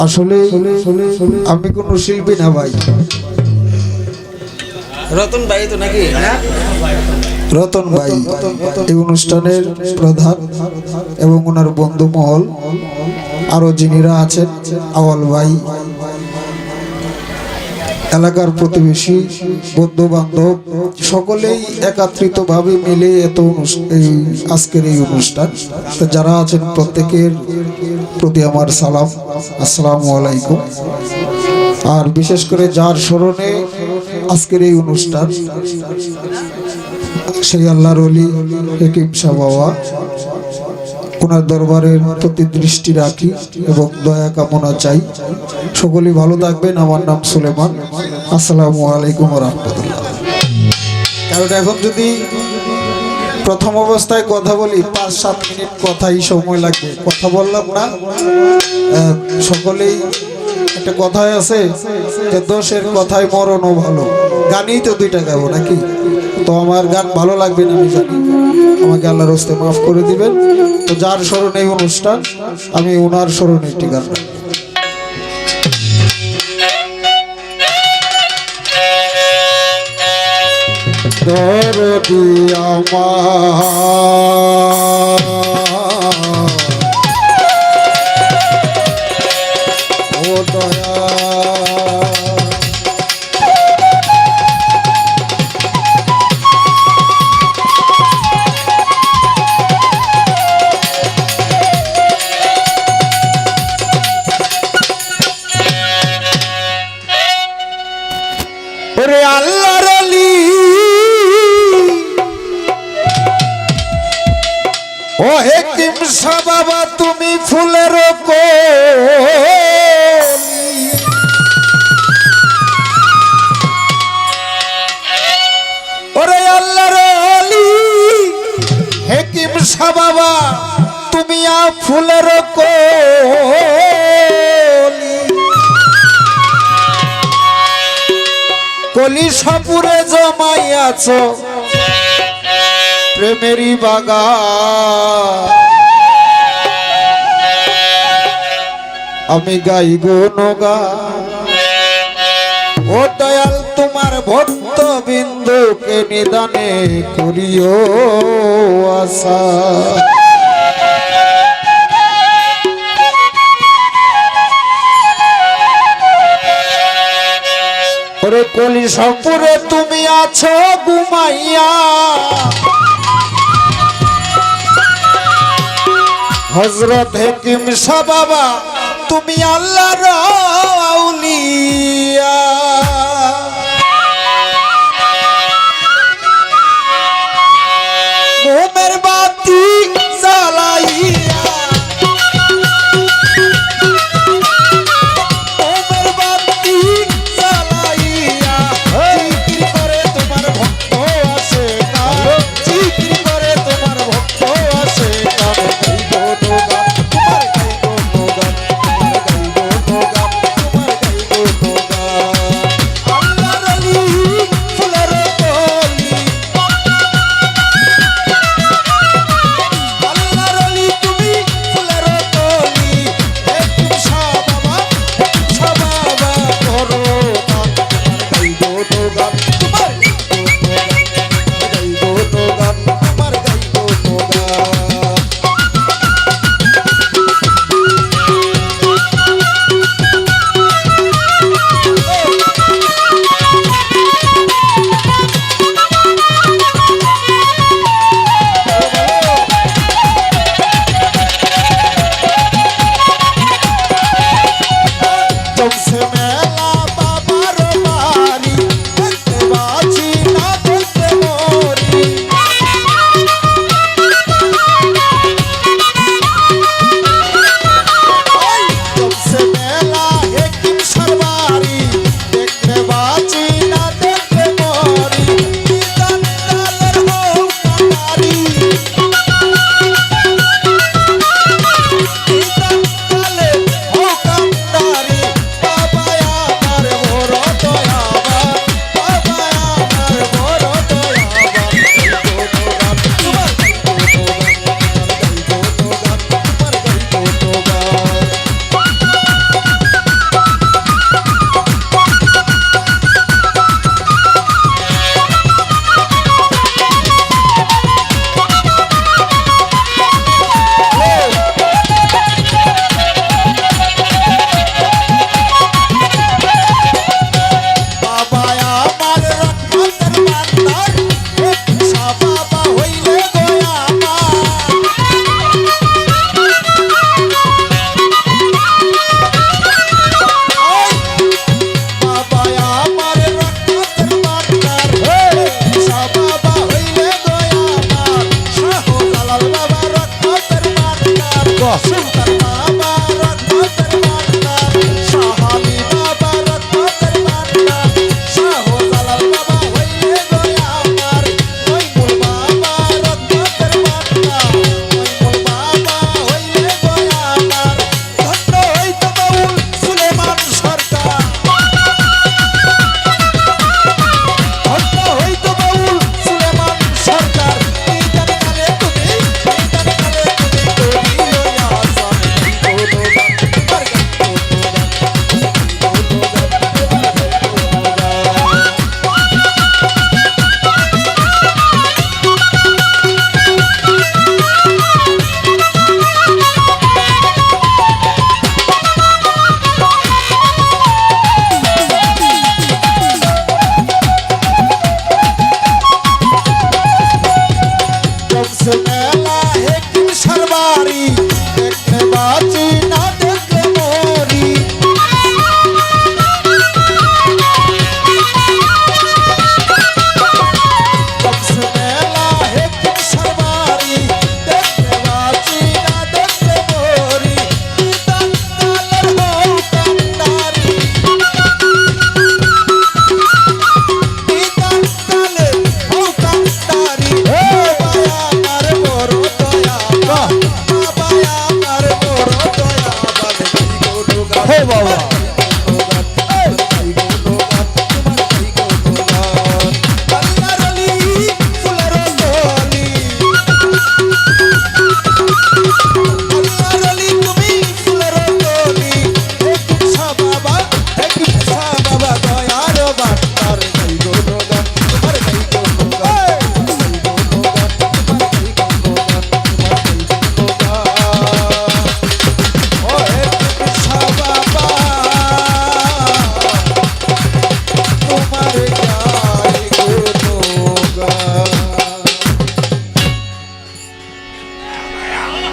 আসলে আমি কোন শিল্পী না ভাই। রতন ভাই তো নাকি? রতন ভাই এই অনুষ্ঠানের প্রধান এবং ওনার বন্ধু মহল আরও যিনিরা আছেন আওয়াল ভাই। এলাকার প্রতিবেশী বন্ধু বান্ধব সকলেই একত্রিত ভাবে মিলে এত এই আজকের এই অনুষ্ঠান। তো যারা আছেন প্রত্যেকের প্রতি আমার সালাম। আসসালামু আলাইকুম। আর বিশেষ করে যার স্মরণে আজকের এই অনুষ্ঠান, সেই আল্লাহর অলি হেকিম শাহ বাবা ওনার দরবারের প্রতি দৃষ্টি রাখি এবং দয়া কামনা চাই। সকলেই ভালো থাকবেন। আমার নাম সুলেমান। আসসালামু আলাইকুম রহমতুল্লাহ। কারণ এখন যদি প্রথম অবস্থায় কথা বলি, পাঁচ, সাত মিনিট কথাই সময় লাগবে। কথা বললাম না। সকলেই একটা কথাই আছে যে, দোষের কথায় মরণও ভালো। গানই তো দুইটা গাবো নাকি? তো আমার গান ভালো লাগবে না আমি জানি। আমাকে আল্লাহর হস্তে মাফ করে দিবেন তো যার স্মরণে এই অনুষ্ঠান, আমি ওনার স্মরণে একটি গান। দরদি আমার ও হে কিমসা বাবা তুমি ফুলের। ওরে আল্লাহর আলী হে কিমসা বাবা তুমি আ ফুলের কলি কলি সাপুরে জমাইয়াছ প্রেমেরই বাগান। আমি গাই গো নগা ও দয়াল, তোমার ভক্ত বিন্দুকে নিদানে করিও আশা। কলি সম্পুরে তুমি আছো, ঘুমাইয়া। হজরত হেকিম শাহ বাবা তুমি আল্লাহ আউলিয়া।